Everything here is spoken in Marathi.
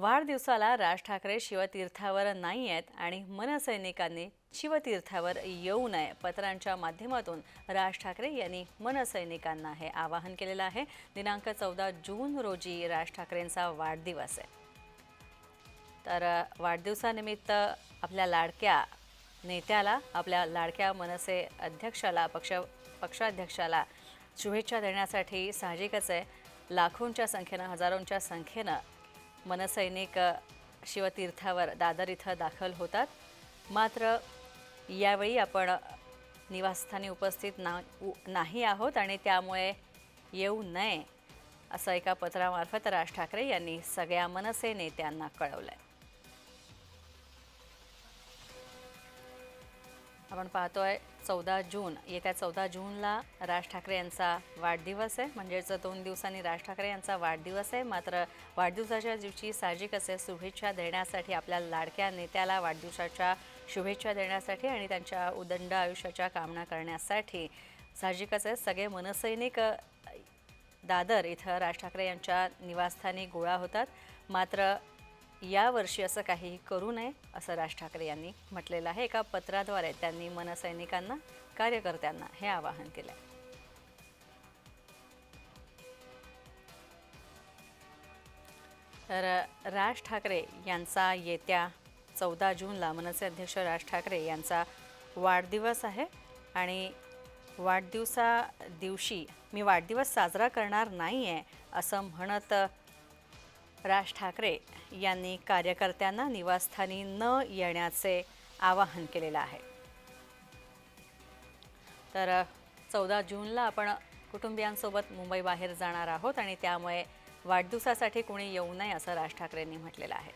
वाढदिवसाला राज ठाकरे शिवतीर्थावर नाही आहेत आणि मनसैनिकांनी शिवतीर्थावर येऊ नये पत्रांच्या माध्यमातून राज ठाकरे यांनी मनसैनिकांना हे आवाहन केलेलं आहे. दिनांक चौदा जून रोजी राज ठाकरेंचा वाढदिवस आहे. तर वाढदिवसानिमित्त आपल्या लाडक्या नेत्याला आपल्या लाडक्या मनसे अध्यक्षाला पक्ष पक्षाध्यक्षाला शुभेच्छा देण्यासाठी साहजिकच आहे. लाखोंच्या संख्येनं हजारोंच्या संख्येनं मनसैनिक शिवतीर्थावर दादर इथं दाखल होतात. मात्र यावेळी आपण निवासस्थानी उपस्थित ना उ- नाही आहोत आणि त्यामुळे येऊ नये असं एका पत्रामार्फत राज ठाकरे यांनी सगळ्या मनसे नेत्यांना आहे आपण पाहतोय चौदा जून येत्या चौदा जूनला राज ठाकरे यांचा वाढदिवस आहे. म्हणजेच दोन दिवसांनी राज ठाकरे यांचा वाढदिवस आहे. मात्र वाढदिवसाच्या दिवशी साहजिकच आहे शुभेच्छा देण्यासाठी आपल्या लाडक्या नेत्याला वाढदिवसाच्या शुभेच्छा देण्यासाठी आणि त्यांच्या उदंड आयुष्याच्या कामना करण्यासाठी साहजिकच आहे. सगळे मनसैनिक दादर इथं राज ठाकरे यांच्या निवासस्थानी गोळा होतात. मात्र यावर्षी असं काहीही करू नये असं राज ठाकरे यांनी म्हटलेलं आहे. एका पत्राद्वारे त्यांनी मनसैनिकांना कार्यकर्त्यांना हे आवाहन केलं आहे तर राज ठाकरे यांचा येत्या चौदा जूनला मनसे अध्यक्ष राज ठाकरे यांचा वाढदिवस आहे आणि वाढदिवसा दिवशी मी वाढदिवस साजरा करणार नाही आहे असं म्हणत राज ठाकरे यांनी कार्यकर्त्यांना निवासस्थानी न येण्याचे आवाहन केलेलं आहे. तर चौदा जूनला आपण कुटुंबियांसोबत मुंबई बाहेर जाणार आहोत आणि त्यामुळे वाढदिवसासाठी कुणी येऊ नये असं राज ठाकरेंनी म्हटलेलं आहे.